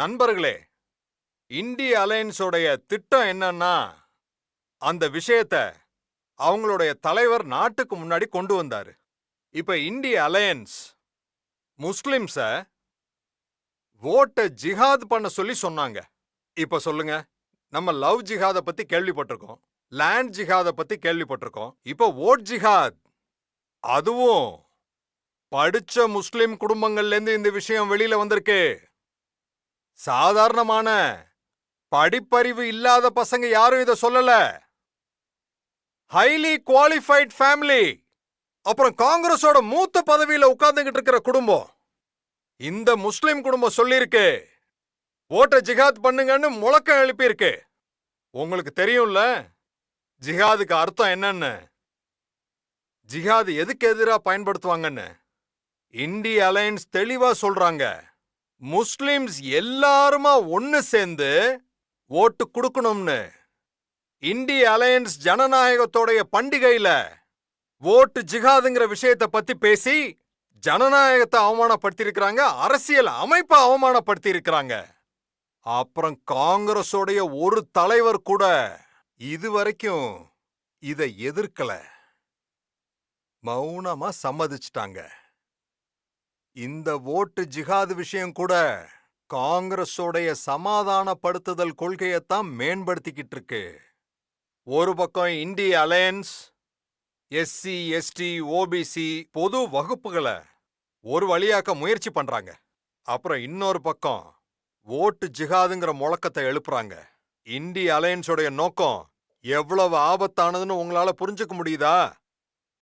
நண்பர்களே இந்திய அலையன்ஸோடைய திட்டம் என்னன்னா அந்த விஷயத்த அவங்களுடைய தலைவர் நாட்டுக்கு முன்னாடி கொண்டு வந்தாரு. இப்ப இந்திய அலையன்ஸ் முஸ்லிம்ஸ ஓட்ட ஜிஹாத் பண்ண சொல்லி சொன்னாங்க. இப்ப சொல்லுங்க நம்ம லவ் ஜிஹாத பத்தி கேள்விப்பட்டிருக்கோம் லேண்ட் ஜிஹாத பத்தி கேள்விப்பட்டிருக்கோம் இப்போ ஓட் ஜிஹாத் அதுவும் படிச்ச முஸ்லிம் குடும்பங்கள்ல இருந்து இந்த விஷயம் வெளியில வந்திருக்கு. சாதாரணமான படிப்பறிவு இல்லாத பசங்க யாரும் இத சொல்லல. ஹைலி குவாலிஃபைட் ஃபேமிலி அப்புறம் காங்கிரஸோட மூத்த பதவியில உட்கார்ந்துகிட்டு இருக்கிற குடும்பம். இந்த முஸ்லிம் குடும்பம் சொல்லியிருக்கு. ஓட்ட ஜிஹாத் பண்ணுங்கன்னு முழக்கம் எழுப்பியிருக்கு. உங்களுக்கு தெரியும்ல? ஜிஹாதுக்கு அர்த்தம் என்னன்னு? ஜிஹாது எதுக்கு எதிரா பயன்படுத்துவாங்கன்னு? இந்திய அலையன்ஸ் தெளிவா சொல்றாங்க. முஸ்லிம்ஸ் எல்லாருமா ஒன்னு சேர்ந்து ஓட்டு கொடுக்கணும்னு. இந்திய அலையன்ஸ் ஜனநாயகத்தோடைய பண்டிகையில ஓட்டு ஜிகாதுங்கிற விஷயத்த பத்தி பேசி ஜனநாயகத்தை அவமானப்படுத்தியிருக்கிறாங்க அரசியல் அமைப்பை அவமானப்படுத்தியிருக்கிறாங்க. அப்புறம் காங்கிரஸோடைய ஒரு தலைவர் கூட இதுவரைக்கும் இதை எதிர்க்கல. மௌனமா சம்மதிச்சிட்டாங்க. இந்த ஓட்டு ஜிஹாது விஷயம் கூட காங்கிரஸோடைய சமாதானப்படுத்துதல் கொள்கையைத்தான் மேம்படுத்திக்கிட்டு இருக்கு. ஒரு பக்கம் INDI alliance SC ST OBC பொது வகுப்புகளை ஒரு வழியாக்க முயற்சி பண்றாங்க. அப்புறம் இன்னொரு பக்கம் ஓட்டு ஜிஹாதுங்கிற முழக்கத்தை எழுப்புறாங்க. இண்டி அலையன்ஸோடைய நோக்கம் எவ்வளவு ஆபத்தானதுன்னு உங்களால புரிஞ்சுக்க முடியுதா?